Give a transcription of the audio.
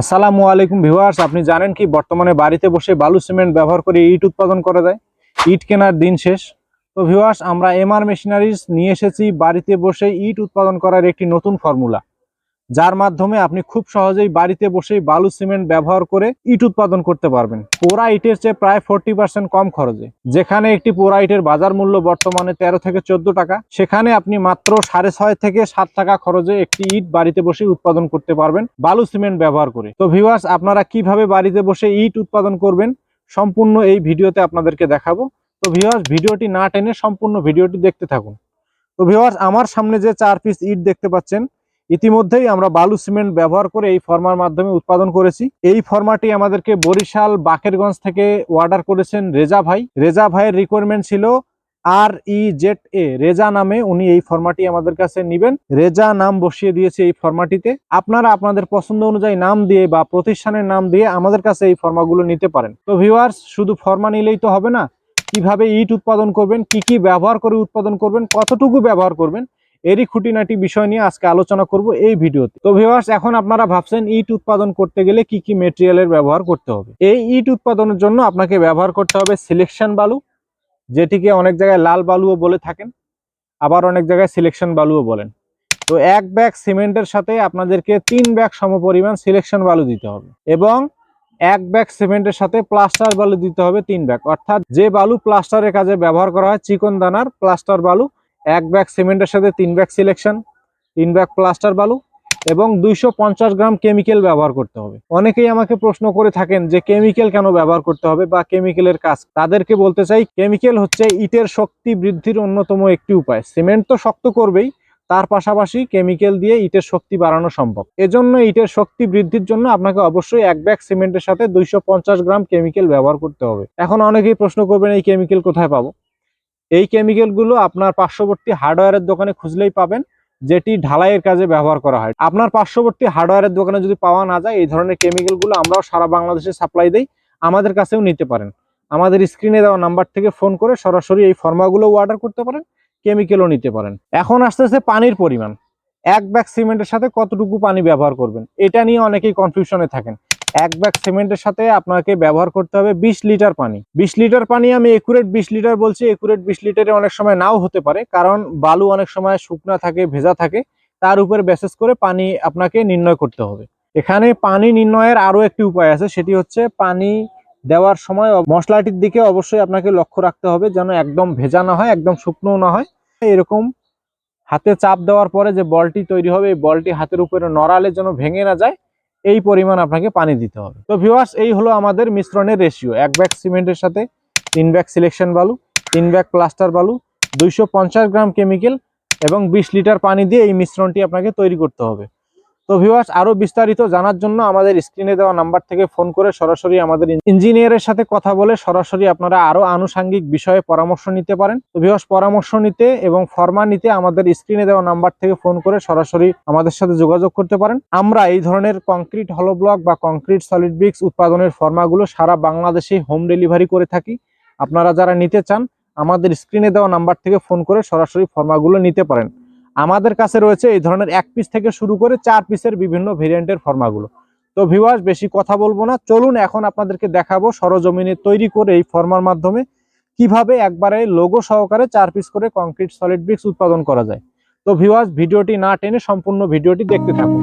আসসালামু আলাইকুম ভিউয়ার্স, আপনি জানেন কি বর্তমানে বাড়িতে বসে বালু সিমেন্ট ব্যবহার করে ইট উৎপাদন করা যায়? ইট কেনার দিন শেষ। তো ভিউয়ার্স, আমরা এমআর মেশিনারিজ নিয়ে এসেছি। বাড়িতে বসে ইট উৎপাদন করার একটি নতুন ফর্মুলা যার মাধ্যমে আপনি খুব সহজেই বাড়িতে বসেই বালু সিমেন্ট ব্যবহার করে ইট উৎপাদন করতে পারবেন। পোড়া ইটের চেয়ে প্রায় ফোরটি পার্সেন্ট কম খরচে। যেখানে একটি পোড়া ইটের বাজার মূল্য বর্তমানে তেরো থেকে চোদ্দ টাকা, সেখানে আপনি মাত্র সাড়ে ছয় থেকে সাত টাকা খরচে একটি ইট বাড়িতে বসে উৎপাদন করতে পারবেন বালু সিমেন্ট ব্যবহার করে। তো ভিউয়ার্স আপনারা কীভাবে বাড়িতে বসে ইট উৎপাদন করবেন সম্পূর্ণ এই ভিডিওতে আপনাদেরকে দেখাবো। তো ভিউয়ার্স ভিডিওটি না টেনে সম্পূর্ণ ভিডিওটি দেখতে থাকুন। তো ভিউয়ার্স আমার সামনে যে চার পিস ইট দেখতে পাচ্ছেন ইতিমধ্যেই আমরা বালু সিমেন্ট ব্যবহার করে এই ফর্মার মাধ্যমে উৎপাদন করেছি। এই ফর্মাটি আমাদেরকে বরিশাল, বাকেরগঞ্জ থেকে অর্ডার করেছেন রেজা ভাই। রেজা ভাইয়ের রিকোয়ারমেন্ট ছিল আর ই জেড এ রেজা নামে উনি এই ফর্মাটি আমাদের কাছে নিবেন। রেজা নাম বসিয়ে দিয়েছে এই ফর্মাটিতে। আপনারা আপনাদের পছন্দ অনুযায়ী নাম দিয়ে বা প্রতিষ্ঠানের নাম দিয়ে আমাদের কাছে এই ফর্মাগুলো নিতে পারেন। তো ভিউয়ার্স শুধু ফর্মা নিলেই তো হবে না, কীভাবে ইট উৎপাদন করবেন, কি কি ব্যবহার করে উৎপাদন করবেন, কতটুকু ব্যবহার করবেন এরই খুঁটিনাটি বিষয় নিয়ে আজকে আলোচনা করব এই ভিডিওতে। তো ভিউয়ার্স এখন আপনারা ভাবছেন ইট উৎপাদন করতে গেলে কি কি মেটেরিয়ালের ব্যবহার করতে হবে? এই ইট উৎপাদনের জন্য আপনাকে ব্যবহার করতে হবে সিলেকশন বালু, যেটিকে অনেক জায়গায় লাল বালুও বলে থাকেন, আবার অনেক জায়গায় সিলেকশন বালুও বলেন। তো এক ব্যাগ সিমেন্টের সাথে আপনাদেরকে তিন ব্যাগ সমপরিমাণ সিলেকশন বালু দিতে হবে এবং এক ব্যাগ সিমেন্টের সাথে প্লাস্টার বালু দিতে হবে তিন ব্যাগ। অর্থাৎ যে বালু প্লাস্টারের কাজে ব্যবহার করা হয়, চিকন দানার প্লাস্টার বালু এক ব্যাগ সিমেন্টের সাথে, তিন ব্যাগ সিলেকশন তিন ব্যাগ প্লাস্টার বালু এবং দুইশো পঞ্চাশ গ্রাম কেমিক্যাল ব্যবহার করতে হবে। অনেকেই আমাকে প্রশ্ন করে থাকেন যে কেমিক্যাল কেন ব্যবহার করতে হবে বা কেমিক্যালের কাজ। তাদেরকে বলতে চাই কেমিক্যাল হচ্ছে ইটের শক্তি বৃদ্ধির অন্যতম একটি উপায়। সিমেন্ট তো শক্ত করবেই, তার পাশাপাশি কেমিক্যাল দিয়ে ইটের শক্তি বাড়ানো সম্ভব। এজন্য ইটের শক্তি বৃদ্ধির জন্য আপনাকে অবশ্যই এক ব্যাগ সিমেন্টের সাথে দুইশো পঞ্চাশ গ্রাম কেমিক্যাল ব্যবহার করতে হবে। এখন অনেকেই প্রশ্ন করবেন, এই কেমিক্যাল কোথায় পাবো? এই কেমিক্যালগুলো আপনার পার্শ্ববর্তী হার্ডওয়্যারের দোকানে খুঁজলেই পাবেন, যেটি ঢালাইয়ের কাজে ব্যবহার করা হয়। আপনার পার্শ্ববর্তী হার্ডওয়্যারের দোকানে যদি পাওয়া না যায়, এই ধরনের কেমিক্যালগুলো আমরাও সারা বাংলাদেশে সাপ্লাই দেই, আমাদের কাছেও নিতে পারেন। আমাদের স্ক্রিনে দেওয়া নাম্বার থেকে ফোন করে সরাসরি এই ফর্মাগুলো অর্ডার করতে পারেন কেমিক্যালও নিতে পারেন। এখন আসতেছে পানির পরিমাণ। এক ব্যাগ সিমেন্টের সাথে কতটুকু পানি ব্যবহার করবেন? এটা নিয়ে অনেকেই কনফিউশনে থাকেন। এক ব্যাগ সিমেন্টের সাথে আপনাকে ব্যবহার করতে হবে বিশ লিটার পানি। বিশ লিটার পানি আমি একুরেট বিশ লিটার বলছি একুরেট বিশ লিটারে অনেক সময় নাও হতে পারে, কারণ বালু অনেক সময় শুকনা থাকে, ভেজা থাকে, তার উপরে বেসেস করে পানি আপনাকে নির্ণয় করতে হবে। এখানে পানি নির্ণয়ের আরও একটি উপায় আছে, সেটি হচ্ছে পানি দেওয়ার সময় মশলাটির দিকে অবশ্যই আপনাকে লক্ষ্য রাখতে হবে যেন একদম ভেজা না হয়, একদম শুকনো না হয়। এরকম হাতে চাপ দেওয়ার পরে যে বলটি তৈরি হবে, এই বলটি হাতের উপরে নড়ালে যেন ভেঙে না যায় এই পরিমাণ আপনাকে পানি দিতে হবে। তো ভিওয়ার্স এই হলো আমাদের মিশ্রণের রেশিও এক ব্যাগ সিমেন্টের সাথে, তিন ব্যাগ সিলেকশন বালু, তিন ব্যাগ প্লাস্টার বালু, দুইশো পঞ্চাশ গ্রাম কেমিক্যাল এবং বিশ লিটার পানি দিয়ে এই মিশ্রণটি আপনাকে তৈরি করতে হবে। তো ভিউয়ার্স আরও বিস্তারিত জানার জন্য আমাদের স্ক্রিনে দেওয়া নাম্বার থেকে ফোন করে সরাসরি আমাদের ইঞ্জিনিয়ারের সাথে কথা বলে সরাসরি আপনারা আরও আনুষাঙ্গিক বিষয়ে পরামর্শ নিতে পারেন। তো ভিউয়ার্স পরামর্শ নিতে এবং ফরমা নিতে আমাদের স্ক্রিনে দেওয়া নাম্বার থেকে ফোন করে সরাসরি আমাদের সাথে যোগাযোগ করতে পারেন। আমরা এই ধরনের কংক্রিট হলো ব্লক বা কংক্রিট সলিড ব্রিক্স উৎপাদনের ফর্মাগুলো সারা বাংলাদেশে হোম ডেলিভারি করে থাকি। আপনারা যারা নিতে চান, আমাদের স্ক্রিনে দেওয়া নাম্বার থেকে ফোন করে সরাসরি ফর্মাগুলো নিতে পারেন। আমাদের কাছে রয়েছে এই ধরনের এক পিস থেকে শুরু করে চার পিসের বিভিন্ন ভেরিয়েন্টের ফর্মাগুলো তো ভিওয়াস বেশি কথা বলব না। চলুন এখন আপনাদেরকে দেখাবো সরজমিনে তৈরি করে এই ফর্মার মাধ্যমে কীভাবে একবারে লোগো সহকারে চার পিস করে কংক্রিট সলিড ব্রিক্স উৎপাদন করা যায়। তো ভিওয়াস ভিডিওটি না টেনে সম্পূর্ণ ভিডিওটি দেখতে থাকুন।